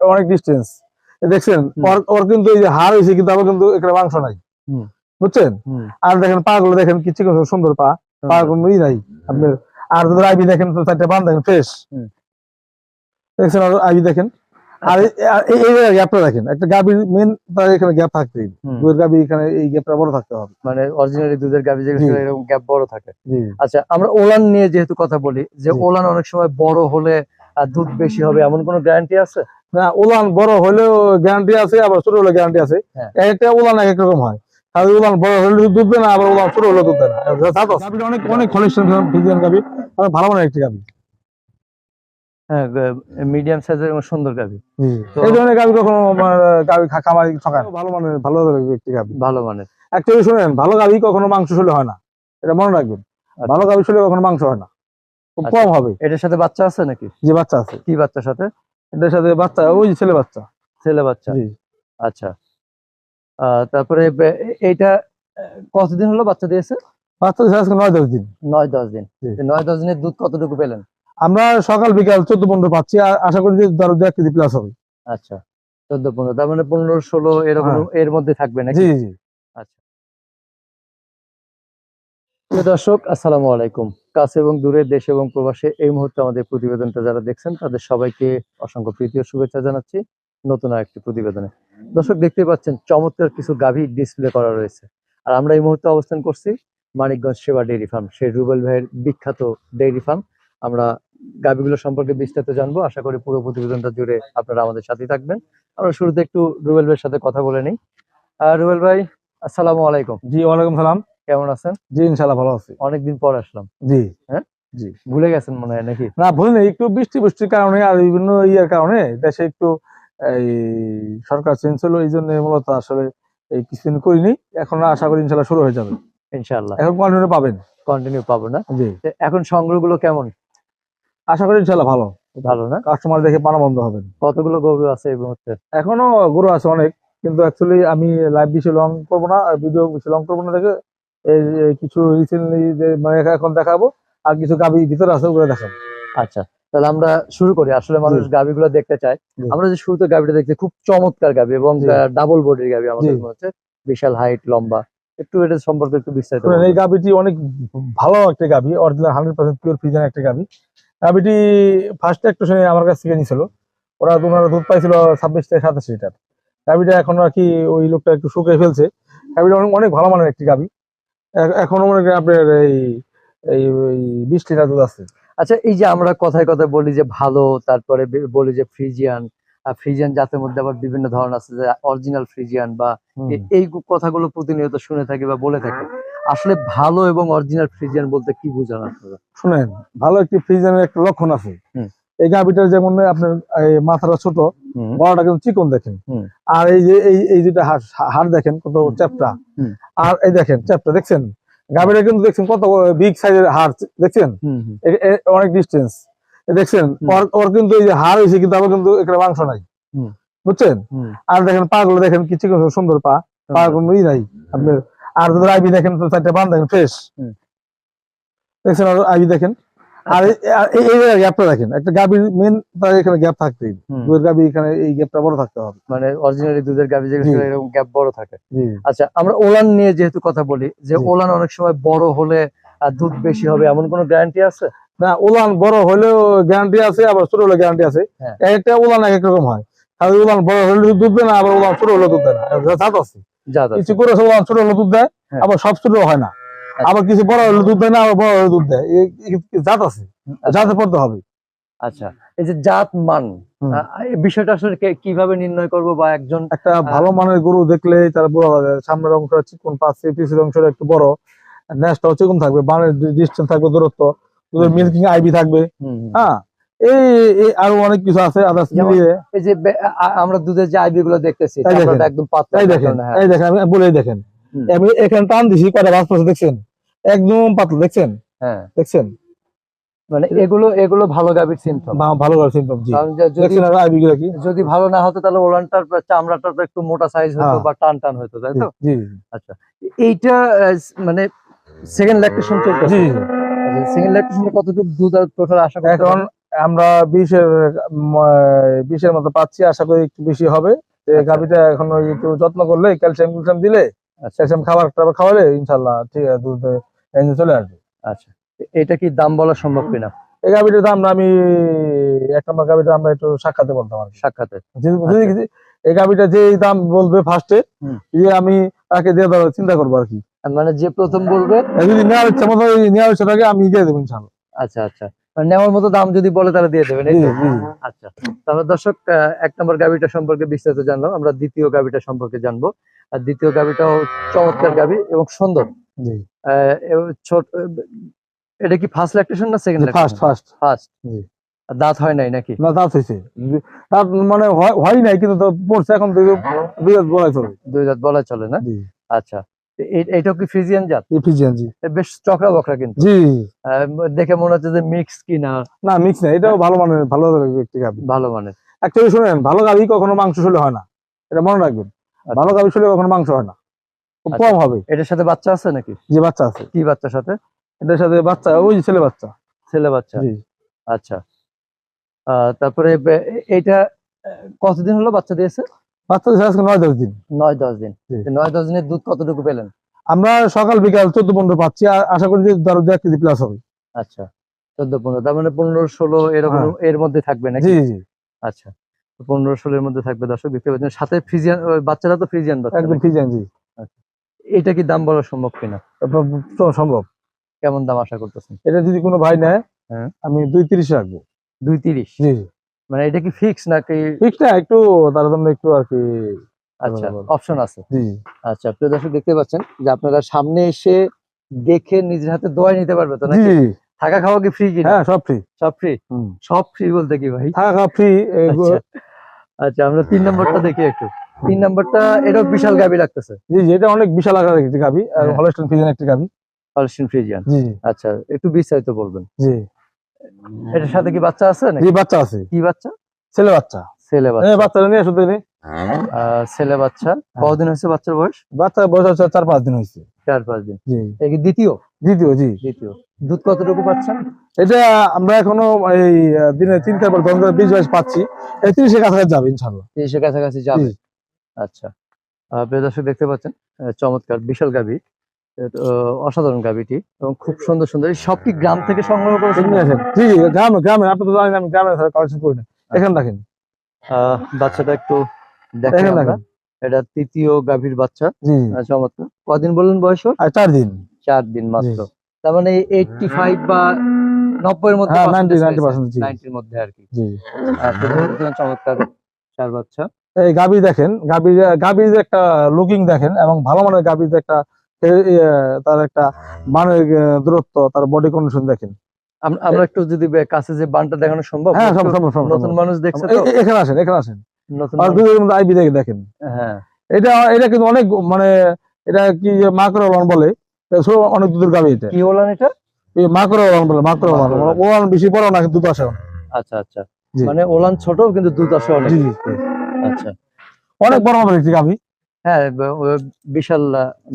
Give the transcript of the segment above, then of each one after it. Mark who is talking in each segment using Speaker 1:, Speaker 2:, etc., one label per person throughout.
Speaker 1: অনেক ডিস্টেন্স দেখছেন ওর ওর কিন্তু এই যে হাড় হয়েছে কিন্তু আবার কিন্তু এখানে মাংস নাই। বুঝছেন? আর দেখেন পা গুলো দেখেন কি চিকন সুন্দর পা। পা কোনো ই নাই। আপনার আর আইবি দেখেন তো চারটে বান দেখেন ফ্রেশ দেখছেন আর আইবি দেখেন? আর এই- গ্যাপটা দেখেন একটা গাবির মেন তার এখানে গ্যাপ থাকতে দুধের এখানে এই গ্যাপটা বড় থাকতে হবে।
Speaker 2: মানে অরিজিনালি দুধের গাভী যেগুলো এরকম গ্যাপ বড় থাকে। আচ্ছা আমরা ওলান নিয়ে যেহেতু কথা বলি যে ওলান অনেক সময় বড় হলে দুধ বেশি হবে এমন কোনো গ্যারান্টি আছে?
Speaker 1: উলান বড় হলেও গ্যারান্টি আছে আবার ছোট হলে গ্যারান্টি আছে।
Speaker 2: হ্যাঁ।
Speaker 1: একটা উলান এক এক রকম হয়। আর উলান বড় হলে দুধ দেয় না আবার উলান ছোট হলে দুধ দেয় না। অনেক অনেক কলেকশন ফিজিয়ান গাবি অনেক ভালো মানের একটি গাবি
Speaker 2: হ্যাঁ মিডিয়াম সাইজের এবং সুন্দর গাভী। তো-
Speaker 1: এই ধরনের গাবি কখনো আমার গাবি খামারি ঠকায় ভালো মানের ভালো একটি গাবি
Speaker 2: ভালো মানের।
Speaker 1: অ্যাকচুয়ালি শুনেন ভালো গাবি কখনো মাংস শুলে হয় না। এটা মনে রাখবেন।
Speaker 2: আচ্ছা।
Speaker 1: ভালো গাবি শুলে কখনো মাংস হয় না। খুব
Speaker 2: আচ্ছা।
Speaker 1: কম হবে।
Speaker 2: এটার সাথে বাচ্চা আছে নাকি?
Speaker 1: যে বাচ্চা আছে।
Speaker 2: কি বাচ্চার সাথে?
Speaker 1: এটার সাথে বাচ্চা ওই ছেলে বাচ্চা।
Speaker 2: ছেলে বাচ্চা। আচ্ছা। তারপরে এইটা কতদিন হলো বাচ্চা দিয়েছে?
Speaker 1: বাচ্চা আজকে নয় দশ দিন।
Speaker 2: নয় দশ দিন। নয় দশ দিনের দুধ কতটুকু পেলেন?
Speaker 1: আমরা সকাল বিকাল চোদ্দ পনেরো পাচ্ছি। আশা করি আরও দু এক কেজি প্লাস হবে।
Speaker 2: আচ্ছা। চোদ্দ পনেরো। তার মানে পনেরো ষোলো এরকম
Speaker 1: হ্যাঁ।
Speaker 2: এর মধ্যে থাকবে না
Speaker 1: জি জি।
Speaker 2: আচ্ছা। দর্শক আসসালামু আলাইকুম। কাছে এবং দূরে দেশ এবং প্রবাসে এই মুহূর্তে আমাদের প্রতিবেদনটা যারা দেখছেন, তাদের সবাইকে অসংখ্য প্রীতি ও শুভেচ্ছা জানাচ্ছি নতুন আরেকটি প্রতিবেদনে। দর্শক দেখতে পাচ্ছেন, চমৎকার কিছু গাভী ডিসপ্লে করা রয়েছে। আর আমরা এই মুহূর্তে অবস্থান করছি মানিকগঞ্জ সেবা ডেইরি ফার্ম, সেই রুবেল ভাইয়ের বিখ্যাত ডেইরি ফার্ম। আমরা গাভীগুলো সম্পর্কে বিস্তারিত জানব। আশা করি পুরো প্রতিবেদনটা জুড়ে আপনারা আমাদের সাথে থাকবেন। আমরা শুরুতে একটু রুবেল ভাইয়ের সাথে কথা বলে নিই। আর রুবেল ভাই, আসসালামু আলাইকুম।
Speaker 1: জি, ওয়ালাইকুম সালাম।
Speaker 2: কেমন আছেন?
Speaker 1: জি ইনশাল্লাহ ভালো আছি।
Speaker 2: অনেকদিন পর আসলাম।
Speaker 1: জি।
Speaker 2: হ্যাঁ?
Speaker 1: জি।
Speaker 2: ভুলে গেছেন মনে হয় নাকি?
Speaker 1: না ভুল একটু বৃষ্টি বৃষ্টির কারণে আর বিভিন্ন ইয়ের কারণে দেশে একটু এই সরকার চেঞ্জ হলো এই জন্য মূলত আসলে এই কিছুদিন করিনি। এখন আশা করি ইনশাল্লাহ শুরু হয়ে যাবে।
Speaker 2: ইনশাল্লাহ
Speaker 1: এখন কন্টিনিউ পাবেন।
Speaker 2: কন্টিনিউ পাবো না?
Speaker 1: জি।
Speaker 2: এখন সংগ্রহগুলো কেমন?
Speaker 1: আশা করি ইনশাল্লাহ ভালো।
Speaker 2: ভালো না?
Speaker 1: কাস্টমার দেখে পানা বন্ধ হবেন
Speaker 2: কতগুলো গরু আছে এই মুহূর্তে?
Speaker 1: এখনও গরু আছে অনেক কিন্তু অ্যাকচুয়ালি আমি লাইভ বেশি লং করব না আর ভিডিও বেশি লং করব না দেখে কিছু রিসেন্টলি মানে এখন দেখাবো আর কিছু গাবি ভিতরে আছে ওগুলো দেখাবো।
Speaker 2: আচ্ছা তাহলে আমরা শুরু করি। আসলে মানুষ
Speaker 1: জি।
Speaker 2: গাভিগুলো দেখতে চায়। আমরা যে শুরুতে গাভিটা দেখতে খুব চমৎকার গাবি এবং। ডাবল বডির গাবি আমাদের। মনে হচ্ছে। বিশাল হাইট লম্বা। একটু এটা সম্পর্কে একটু বিস্তারিত
Speaker 1: এই। গাবিটি অনেক ভালো একটা গাবি original hundred percent pure Friesian একটা গাবি গাবিটি ফার্স্ট একটু শুনে আমার কাছ থেকে নিয়েছিল ওরা ওনারা দুধ পাইছিল ছাব্বিশ থেকে সাতাশ লিটার গাবিটা এখন আর কি ওই লোকটা একটু শুকিয়ে ফেলছে। গাবিটা অনেক অনেক ভালো মানের একটি গাবি এখনও মনে করেন আপনার এই এই বিশ লিটার দুধ আছে।
Speaker 2: আচ্ছা এই যে আমরা কথায় কথায় বলি যে ভালো তারপরে বলি যে ফ্রিজিয়ান ফ্রিজিয়ান জাতের মধ্যে আবার বিভিন্ন ধরন আছে যে অরিজিনাল ফ্রিজিয়ান বা এই কথাগুলো প্রতিনিয়ত শুনে থাকি বা বলে থাকি। আসলে ভালো এবং অরিজিনাল ফ্রিজিয়ান বলতে কি বোঝান আপনারা?
Speaker 1: শুনেন ভালো একটি ফ্রিজিয়ানের একটা লক্ষণ আছে।
Speaker 2: হুম।
Speaker 1: এই গাভিটার যেমন আপনার এই মাথাটা ছোট বড়টা কিন্তু চিকন দেখেন। আর এই যে এই এই যেটা হাড় দেখেন কত চ্যাপটা। আর এই দেখেন চ্যাপটা দেখছেন? গাভিটা কিন্তু দেখছেন কত বিগ সাইজের হাড় দেখছেন? অনেক ডিস্টেন্স দেখছেন? ওর ওর কিন্তু এই যে হাড় হয়েছে কিন্তু আবার কিন্তু এখানে মাংস নাই। বুঝছেন? আর দেখেন পা গুলো দেখেন কি চিকন সুন্দর পা। পা কোনো ই নাই। আপনার আর যদি আইবি দেখেন তো চারটে বান দেখেন ফ্রেশ দেখছেন আর আইবি দেখেন? আর এই- আর এই গ্যাপটা দেখেন। একটা মেন তার এখানে গ্যাপ থাকতেই। দুধের এখানে এই গ্যাপটা বড় থাকতে হবে।
Speaker 2: মানে অরিজিনালি দুধের গাভি যেগুলো এরকম গ্যাপ বড় থাকে। আচ্ছা আমরা ওলান নিয়ে যেহেতু কথা বলি যে ওলান অনেক সময় বড় হলে দুধ বেশি হবে এমন কোনো গ্যারান্টি আছে?
Speaker 1: না ওলান বড় হলেও গ্যারান্টি আছে আবার ছোট হলে গ্যারান্টি আছে।
Speaker 2: হ্যাঁ।
Speaker 1: এক একটা উলান এক এক রকম হয়। আর ওলান বড় হলে দুধ দেয় না আবার উলান ছোট হলে দুধ দেয় না। জাত আছে। কিছু করে উলান ছোট হলে দুধ দেয়
Speaker 2: হ্যাঁ।
Speaker 1: আবার সব ছোট হয় না। আবার কিছু বড় হলে দুধ দেয় না আবার বড় হলে দুধ দেয়। জাত আছে। জাতে পড়তে হবে।
Speaker 2: আচ্ছা এই যে জাত মান বিষয়টা আসলে কীভাবে নির্ণয় করব বা একজন
Speaker 1: একটা ভালো মানের গরু দেখলে তার বোঝা যাবে সামনের অংশটা চিকন পাচ্ছে পিছের অংশটা একটু বড়। চিকন থাকবে বানের ডিস্টেন্স থাকবে দূরত্ব। দুধের। মিল্কিং আইবি থাকবে। হ্যাঁ এই আরও অনেক কিছু আছে আদার্স মিলিয়ে।
Speaker 2: এই যে আমরা দুধের যে আইবি গুলো দেখতেছি
Speaker 1: দেখেন।
Speaker 2: একদম পাতলা
Speaker 1: দেখেন।
Speaker 2: হ্যাঁ।
Speaker 1: এই দেখেন আমি বলেই দেখেন। আমি এখানে টান দিছি কয়টা বাস দেখছেন? একদম পাতলা দেখছেন?
Speaker 2: হ্যাঁ।
Speaker 1: দেখছেন?
Speaker 2: মানে এগুলো এগুলো ভালো গাভীর সিমটম
Speaker 1: ভালো জি।
Speaker 2: যদি যদি না হতো তাহলে ওলানটার বা চামড়াটা তো একটু মোটা সাইজ হতো
Speaker 1: হ্যাঁ।
Speaker 2: বা টান টান হতো তাই তো?
Speaker 1: জি
Speaker 2: আচ্ছা এইটা মানে সেকেন্ড ল্যাকটেশন চলতেছে
Speaker 1: জি
Speaker 2: সেকেন্ড ল্যাকটেশনে কতটুকু দুধ আর টোটাল আশা
Speaker 1: এখন? আমরা বিশের মতো পাচ্ছি আশা করি একটু বেশি হবে।
Speaker 2: আচ্ছা।
Speaker 1: গাভিটা এখন ওই একটু যত্ন করলে ক্যালসিয়াম ক্যালসিয়াম দিলে
Speaker 2: আচ্ছা।
Speaker 1: ক্যালসিয়াম খাবার টাবার খাওয়ালে ইনশাল্লাহ ঠিক আছে দুধ রেঞ্জে চলে আসবে।
Speaker 2: আচ্ছা এটা কি দাম বলা সম্ভব কিনা?
Speaker 1: এই গাভিটার দাম আমি এক নম্বর গাভিটা আমরা একটু সাক্ষাতে বলতাম আর।
Speaker 2: সাক্ষাতে।
Speaker 1: যদি এই গাভিটা যে দাম বলবে ফার্স্টে
Speaker 2: আচ্ছা। হুম।
Speaker 1: যে আমি তাকে দিয়ে দেওয়ার চিন্তা করব আর কি।
Speaker 2: মানে যে প্রথম বলবে
Speaker 1: যদি নেওয়ার ইচ্ছা মতো নেওয়ার ইচ্ছা থাকে আমি দিয়ে দেবো ইনশাল্লাহ
Speaker 2: আচ্ছা আচ্ছা। মানে নেওয়ার মতো দাম যদি বলে তাহলে দিয়ে দেবেন আচ্ছা। তাহলে দর্শক এক নম্বর গাভিটা সম্পর্কে বিস্তারিত জানলাম। আমরা দ্বিতীয় গাভিটা সম্পর্কে জানব। আর দ্বিতীয় গাভিটাও চমৎকার গাভি এবং সুন্দর। ছোট এটা কি ফার্স্ট ল্যাকটেশন না সেকেন্ড
Speaker 1: ফার্স্ট ফার্স্ট
Speaker 2: ফার্স্ট
Speaker 1: জি।
Speaker 2: দাঁত হয় নাই নাকি?
Speaker 1: না দাঁত হয়েছে দাঁত মানে হয়- হয় নাই কিন্তু পড়ছে এখন থেকে বিরাট বলাই চলবে
Speaker 2: দুই দাঁত বলা চলে না? আচ্ছা। এ- এইটাও কি ফ্রিজিয়ান জাত?
Speaker 1: এফিসিয়েন্ট জি।
Speaker 2: বেশ চকরা বকরা কিন্তু।
Speaker 1: জি।
Speaker 2: দেখে মনে হচ্ছে যে মিক্স কিনা।
Speaker 1: না মিক্স না এটাও ভালো মানের ভালো একটি গাভি।
Speaker 2: ভালো মানের।
Speaker 1: অ্যাকচুয়ালি শুনেন ভালো গাভি কখনো মাংস শুলে হয় না। এটা মনে রাখবেন। ভালো গাভি শুলে কখনো মাংস হয় না। খুব
Speaker 2: আচ্ছা।
Speaker 1: কম হবে।
Speaker 2: এটার সাথে বাচ্চা আছে নাকি?
Speaker 1: যে বাচ্চা আছে।
Speaker 2: কি বাচ্চার সাথে?
Speaker 1: এটার সাথে বাচ্চা ওই ছেলে বাচ্চা।
Speaker 2: ছেলে বাচ্চা? আচ্ছা। তারপরে বে- এ- এইটা আহ, কতদিন হলো বাচ্চা দিয়েছে?
Speaker 1: বাচ্চা দিয়েছে আজকে নয় দশ দিন।
Speaker 2: নয় দশ দিন। নয় দশ দিনের দুধ কতটুকু পেলেন?
Speaker 1: আমরা সকাল বিকাল চোদ্দ পনেরো পাচ্ছি। আশা করি যে ধরো এক কেজি প্লাস হবে।
Speaker 2: আচ্ছা চোদ্দ পনেরো। তার মানে পনেরো ষোলো এরকম
Speaker 1: হ্যাঁ।
Speaker 2: এর মধ্যে থাকবে নাকি?
Speaker 1: জি জি।
Speaker 2: আচ্ছা পনেরো ষোলোর মধ্যে থাকবে দর্শক দেখতে পাচ্ছেন। সাথে ফ্রিজিয়ান বাচ্চারা তো ফ্রিজিয়ান বাচ্চা
Speaker 1: একদম? ফিজান জি।
Speaker 2: এটা কি দাম বলা সম্ভব কিনা?
Speaker 1: তো সম্ভব।
Speaker 2: কেমন দাম আশা করতেছেন?
Speaker 1: এটা যদি কোনো ভাই নেয়
Speaker 2: হ্যাঁ।
Speaker 1: আমি দুই তিরিশ রাখব।
Speaker 2: দুই তিরিশ?
Speaker 1: জি
Speaker 2: মানে এটা কি ফিক্স নাকি?
Speaker 1: ঠিক না একটু তার জন্য একটু আর কি
Speaker 2: আচ্ছা অপশন আছে।
Speaker 1: জি
Speaker 2: আচ্ছা প্রিয় দর্শক দেখতে পাচ্ছেন যে আপনারা সামনে এসে দেখে নিজের হাতে দোয়াই নিতে পারবে তো নাকি? থাকা খাওয়া কি ফ্রি কিনা?
Speaker 1: হ্যাঁ সব ফ্রি
Speaker 2: সব ফ্রি সব ফ্রি বলতে কি ভাই?
Speaker 1: থাকা ফ্রি
Speaker 2: আচ্ছা আচ্ছা আমরা তিন নম্বরটা দেখি একটু। তিন নম্বরটা এটাও বিশাল গাবি লাগতেছে।
Speaker 1: জি জি এটা অনেক বিশাল আকারের একটি গাবি আর
Speaker 2: হ্যাঁ।
Speaker 1: হলস্টেন ফিজান একটি গাবি।
Speaker 2: হলস্টিন ফ্রিজিয়ান
Speaker 1: জি
Speaker 2: আচ্ছা একটু বিস্তারিত বলবেন।
Speaker 1: জি।
Speaker 2: এটার সাথে কি বাচ্চা আছে নাকি?
Speaker 1: জি বাচ্চা আছে।
Speaker 2: কি বাচ্চা?
Speaker 1: ছেলে বাচ্চা।
Speaker 2: ছেলে
Speaker 1: এই
Speaker 2: বাচ্চা
Speaker 1: নিয়ে শুধু
Speaker 2: ছেলে বাচ্চা। কতদিন হয়েছে বাচ্চার বয়স?
Speaker 1: বাচ্চা বয়স হচ্ছে চার পাঁচ দিন হয়েছে।
Speaker 2: চার পাঁচ দিন।
Speaker 1: জি।
Speaker 2: দ্বিতীয়?
Speaker 1: দ্বিতীয় জি।
Speaker 2: দ্বিতীয়। দুধ কতটুকু পাচ্ছেন?
Speaker 1: এটা আমরা এখনও এই দিনে তিন চারবার দশ বিশ বাইশ পাচ্ছি। তিরিশের কাছাকাছি যাবে ইনশাল্লাহ
Speaker 2: তিরিশের কাছাকাছি যাবে। আচ্ছা। আহ, প্রিয় দর্শক দেখতে পাচ্ছেন চমৎকার বিশাল গাবি অসাধারণ গাবিটি এবং খুব সুন্দর সুন্দর। সব কি গ্রাম থেকে সংগ্রহ
Speaker 1: করে আছে। জি গ্রামে গ্রামে আপনি তো জানেন আমি গ্রামে কালেকশন করি না। এখানে দেখেন।
Speaker 2: বাচ্চাটা একটু দেখেন এটা তৃতীয় গাভীর বাচ্চা। চমৎকার। কদিন বললেন বয়স?
Speaker 1: আর চার দিন।
Speaker 2: চার দিন মাত্র। তার মানে এইটটি ফাইভ বা নব্বই এর মধ্যে
Speaker 1: হ্যাঁ, 90 90% জি।
Speaker 2: নাইনটির মধ্যে আর কি। দেখুন চমৎকার চার বাচ্চা।
Speaker 1: এই গাবি দেখেন গাবি গাবির একটা লুকিং দেখেন এবং ভালো মানের গাবির একটা তার একটা মানের দূরত্ব তার বডি কন্ডিশন দেখেন।
Speaker 2: আম- আমরা একটু যদি কাছে যে বানটা দেখানো সম্ভব
Speaker 1: হ্যাঁ সম্ভব সম্ভব
Speaker 2: নতুন মানুষ দেখছে
Speaker 1: এখানে আসেন এখানে আসেন। আর দুধের মধ্যে আইবি দেখে দেখেন।
Speaker 2: হ্যাঁ।
Speaker 1: এটা এটা কিন্তু অনেক মানে এটা কি যে মাকড় বলে অনেক দুধের গাবি এটা।
Speaker 2: কি বললেন এটা?
Speaker 1: এই মাকড় বলে মাকড়
Speaker 2: মাকড়
Speaker 1: ও বেশি বড় না কিন্তু দুধ আসে
Speaker 2: আচ্ছা আচ্ছা। মানে ওলান ছোট কিন্তু দুধ আসে অনেক।
Speaker 1: জি জি জি।
Speaker 2: আচ্ছা।
Speaker 1: অনেক বড় মানের একটি গাবি
Speaker 2: হ্যাঁ বিশাল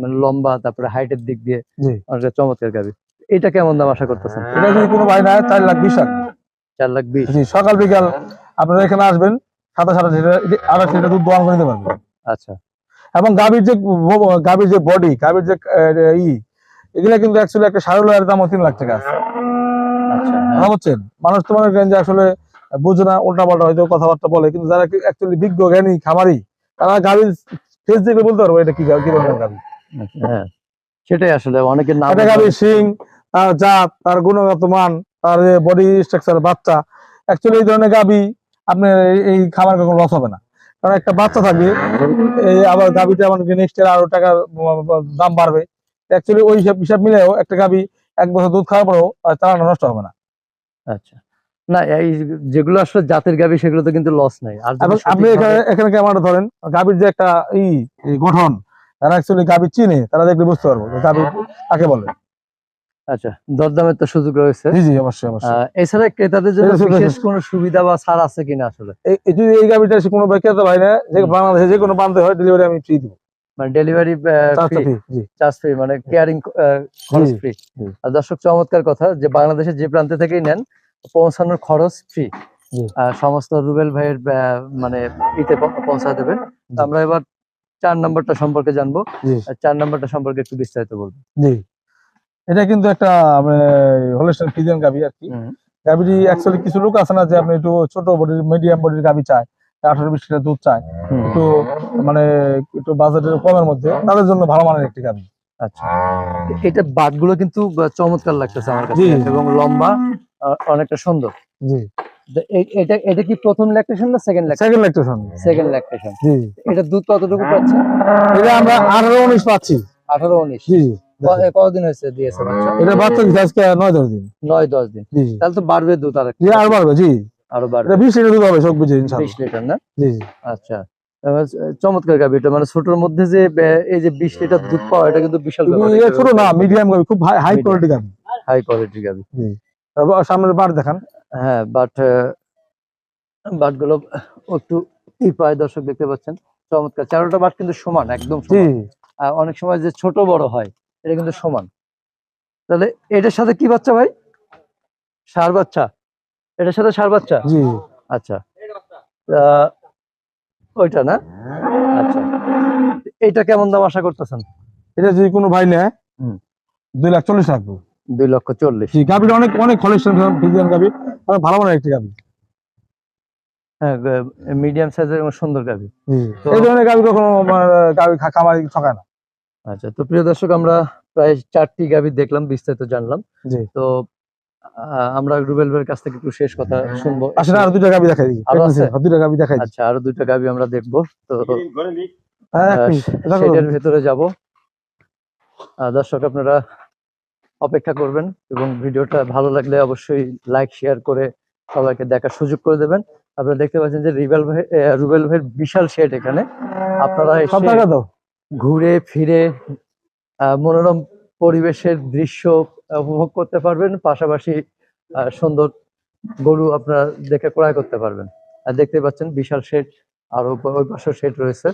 Speaker 2: মানে লম্বা তারপরে হাইটের দিক দিয়ে
Speaker 1: জি।
Speaker 2: অনেকটা চমৎকার গাবি এটা কেমন দাম আশা করতেছেন?
Speaker 1: এটা যদি কোনো ভাই না চার লাখ বিশ
Speaker 2: চার লাখ বিশ।
Speaker 1: সকাল বিকাল আপনারা এখানে আসবেন সাতাশ আঠাশ লিটার আঠাশ লিটার দুধ দোয়ান করে নিতে পারবেন।
Speaker 2: আচ্ছা।
Speaker 1: এবং গাভীর যে গাভীর যে বডি গাভীর যে ই এগুলা কিন্তু অ্যাকচুয়ালি একটা সার লয়ের দাম তিন লাখ টাকা আছে।
Speaker 2: আচ্ছা হ্যাঁ।
Speaker 1: মানুষ তো মনে করেন যে আসলে বুঝে না উল্টা পাল্টা হয়তো কথাবার্তা বলে কিন্তু যারা অ্যাকচুয়ালি বিজ্ঞ জ্ঞানী খামারি তারা গাভীর ফেস দেখলে বলতে পারব এটা কি গা- কি ধরনের
Speaker 2: হ্যাঁ সেটাই আসলে অনেকের নাম
Speaker 1: গাভীর শিং তার জাত তার গুণগত মান তার বডি স্ট্রাকচার বাচ্চা অ্যাকচুয়ালি এই ধরনের গাভী আপনার এই- খামার কখনো লস হবে না। কারণ একটা বাচ্চা থাকবে এই আবার গাভীতে আমাদের নেক্সট ইয়ার আরও টাকার দাম বাড়বে। অ্যাকচুয়ালি ওই হিসাব হিসাব মিলেও একটা গাভী এক বছর দুধ খাওয়ার পরেও চালানো নষ্ট হবে না।
Speaker 2: আচ্ছা। না এই যেগুলো আসলে জাতের গাবি সেগুলো তো কিন্তু লস নাই। আর
Speaker 1: আপনি এখানে এখানে ক্যামেরা ধরেন গাভীর যে একটা ই এই গঠন তারা অ্যাকচুয়ালি গাভী চিনে তারা দেখলে বুঝতে পারব গাভী কাকে বলে।
Speaker 2: আচ্ছা দরদামের তো সুযোগ রয়েছে।
Speaker 1: জি জি অবশ্যই অবশ্যই।
Speaker 2: এছাড়া ক্রেতাদের জন্য বিশেষ কোনো সুবিধা বা ছাড় আছে কিনা আসলে?
Speaker 1: এই- যদি এই কোনো ব্যক্তিগত ভাই না যে। বাংলাদেশে যে কোনো প্রান্তে হয় ডেলিভারি আমি ফ্রি দিব।
Speaker 2: মানে ডেলিভারি চার্জ ফ্রি মানে কেয়ারিং খরচ ফ্রি আর দর্শক চমৎকার কথা যে বাংলাদেশের যে প্রান্তে থেকেই নেন পৌঁছানোর খরচ ফ্রি। সমস্ত রুবেল ভাইয়ের মানে ইতে পৌঁছা দেবেন আমরা এবার চার নম্বরটা সম্পর্কে জানব। চার নাম্বারটা সম্পর্কে একটু বিস্তারিত বলব।
Speaker 1: জি। এটা কিন্তু একটা হলেস্টার ফিজিয়ান গাবি আর কি। গাবিটি অ্যাকচুয়ালি কিছু লোক আছে না যে আপনি একটু ছোট বডির মিডিয়াম বডির গাবি চায়। আঠারো বিশ লিটার দুধ চায়। একটু মানে একটু বাজেটের কমের মধ্যে তাদের জন্য ভালো মানের একটি গাবি
Speaker 2: আচ্ছা। এটা বাটগুলো কিন্তু চমৎকার লাগতেছে আমার কাছে। এবং লম্বা। অনেকটা সুন্দর।
Speaker 1: জি।
Speaker 2: এটা এটা কি প্রথম ল্যাকটেশন না second lactation
Speaker 1: second lactation
Speaker 2: second lactation
Speaker 1: জি।
Speaker 2: এটা দুধ কতটুকু পাচ্ছে?
Speaker 1: এটা আমরা আঠারো উনিশ পাচ্ছি।
Speaker 2: আঠারো উনিশ।
Speaker 1: জি জি।
Speaker 2: কতদিন হয়েছে দিয়েছে বাচ্চা?
Speaker 1: এটা বাচ্চা দিচ্ছে আজকে নয় দশ দিন।
Speaker 2: নয় দশ দিন।
Speaker 1: জি জি।
Speaker 2: তাহলে তো বাড়বে দুধ আর
Speaker 1: জি আর বাড়বে জি।
Speaker 2: আরও বাড়বে।
Speaker 1: এটা বিশ লিটার দুধ হবে সব বুঝে
Speaker 2: লিটার না?
Speaker 1: জি জি।
Speaker 2: আচ্ছা। চমৎকার গাবি এটা। মানে ছোটর মধ্যে যে এই যে বিশ লিটার দুধ পাওয়া এটা কিন্তু বিশাল
Speaker 1: তুমি ছোট না মিডিয়াম গাবি খুব হাই কোয়ালিটি গাবি
Speaker 2: হাই কোয়ালিটির গাবি
Speaker 1: সামনের বার দেখান।
Speaker 2: হ্যাঁ বাট বাটগুলো একটু ই পায় দর্শক দেখতে পাচ্ছেন। চমৎকার। চারোটা বাট কিন্তু সমান একদম অনেক সময় যে ছোট বড় হয় এটা কিন্তু সমান। তাহলে এটার সাথে কি বাচ্চা ভাই? সার বাচ্চা। এটার সাথে সার বাচ্চা?
Speaker 1: জি।
Speaker 2: আচ্ছা। ওইটা না? আচ্ছা। এইটা কেমন দাম আশা করতেছেন?
Speaker 1: এটা যদি কোনো ভাই নেয়। দুই লাখ চল্লিশ রাখব।
Speaker 2: দুই লক্ষ চল্লিশ।
Speaker 1: জি অনেক অনেক ফিজিয়ান ভালো মানের একটি গাবি
Speaker 2: হ্যাঁ মিডিয়াম সাইজের এবং সুন্দর গাবি
Speaker 1: এই ধরনের গাবি কখনো মানে, গাবি খা- খামারি ঠকায় না।
Speaker 2: আচ্ছা তো প্রিয় দর্শক আমরা প্রায় চারটি গাবি দেখলাম বিস্তারিত জানলাম। তো আহ, আমরা রুবেল ভাইয়ের কাছ থেকে একটু শেষ কথা শুনব।
Speaker 1: আসলে আরও দুইটা গাবি দেখাই দিই।
Speaker 2: আরও আছে?
Speaker 1: দুইটা গাবি দেখাই
Speaker 2: আচ্ছা আরও দুইটা গাবি আমরা দেখব। তো
Speaker 1: হ্যাঁ,
Speaker 2: সেটার ভেতরে যাব। দর্শক আপনারা অপেক্ষা করবেন এবং ভিডিওটা ভালো লাগলে অবশ্যই লাইক শেয়ার করে সবাইকে দেখার সুযোগ করে দেবেন। আপনারা দেখতে পাচ্ছেন যে রিবেল ভাই রুবেল ভাইয়ের বিশাল শেড এখানে। আপনারা ঘুরে ফিরে মনোরম পরিবেশের দৃশ্য উপভোগ করতে পারবেন। পাশাপাশি আহ, সুন্দর গরু আপনারা দেখে ক্রয় করতে পারবেন। আর দেখতে পাচ্ছেন বিশাল শেড আর ওই পাশে শেড রয়েছে।